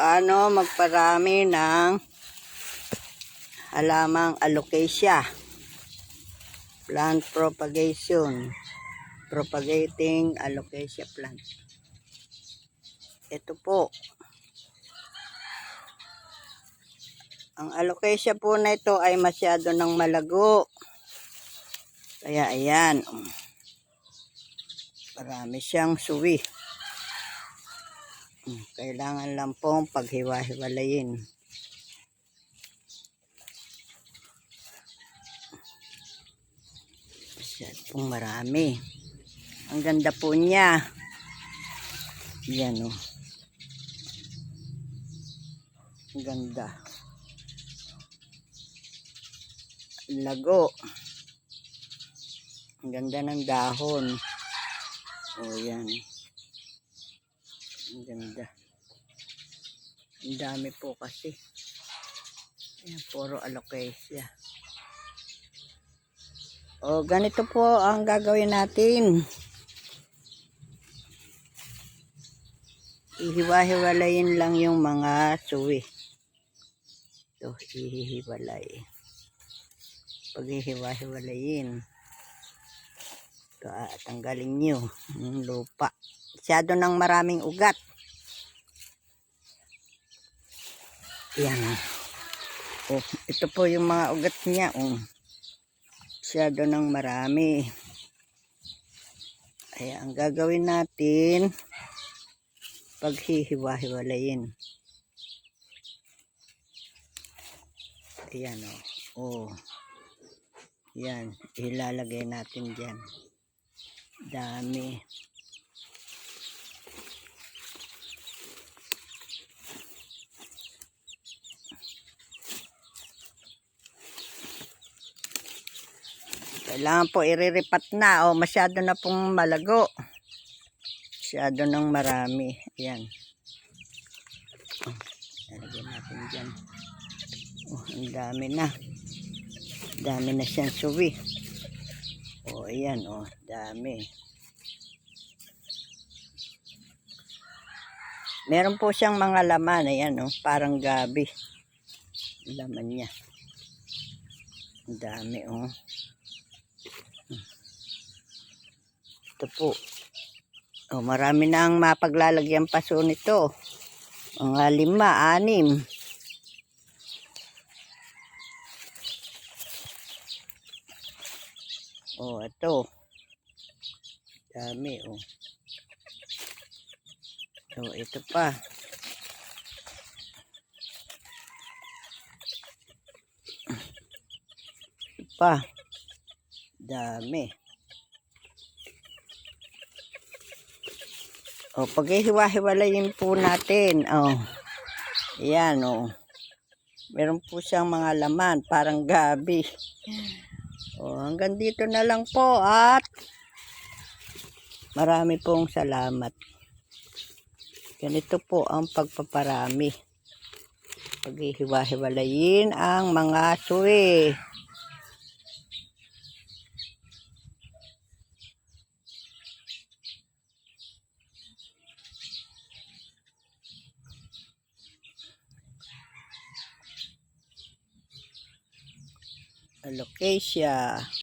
paano magparami ng halamang alocasia. Plant propagation. Propagating alocasia plant. Ito po. Ang alocasia po na ito ay masyado ng malago. Kaya ayan. Marami siyang suwi. Kailangan lang pong paghiwa-hiwalayin. Masyado pong marami. Ang ganda po niya. Yan o. Ang ganda. Lago. Ang ganda ng dahon. O yan. Ang ganda. Ang dami po kasi. Ayan, puro alocasia. O, ganito po ang gagawin natin. Ihiwa-hiwalayin lang yung mga suwi. Ito, ihihiwalay. Pag ihiwa-hiwalayin, ito, ah, tanggalin nyo yung lupa. Masyado ng maraming ugat. Yan. Oh, ito po yung mga ugat niya. Oh. Masyado ng marami. Kaya ang gagawin natin, paghihiwa-hiwalayin. Ayan o. Oh. oh. Yan. Ilalagay natin dyan. Dami. Kailangan po iriripat na o masyado na pong malago. Masyado nang marami. Ayan. Lalagyan natin dyan. Oh, ang dami na. Dami na siyang suwi. Ayan. Oh, dami. Meron po siyang mga laman. Ayan. Oh, parang gabi. Laman niya. Dami. Oh. Ito po. Oh, marami na ang mapaglalagyan paso nito. Mga lima, anim. Oh, ito. Dami, oh. Oh, ito pa. Ito pa. Dami. O, paghihiwa-hiwalayin po natin. O, yan o. Meron po siyang mga laman, parang gabi. O, hanggang dito na lang po at marami pong salamat. Ganito po ang pagpaparami. Paghihiwa-hiwalayin ang mga suwi. Alocasia.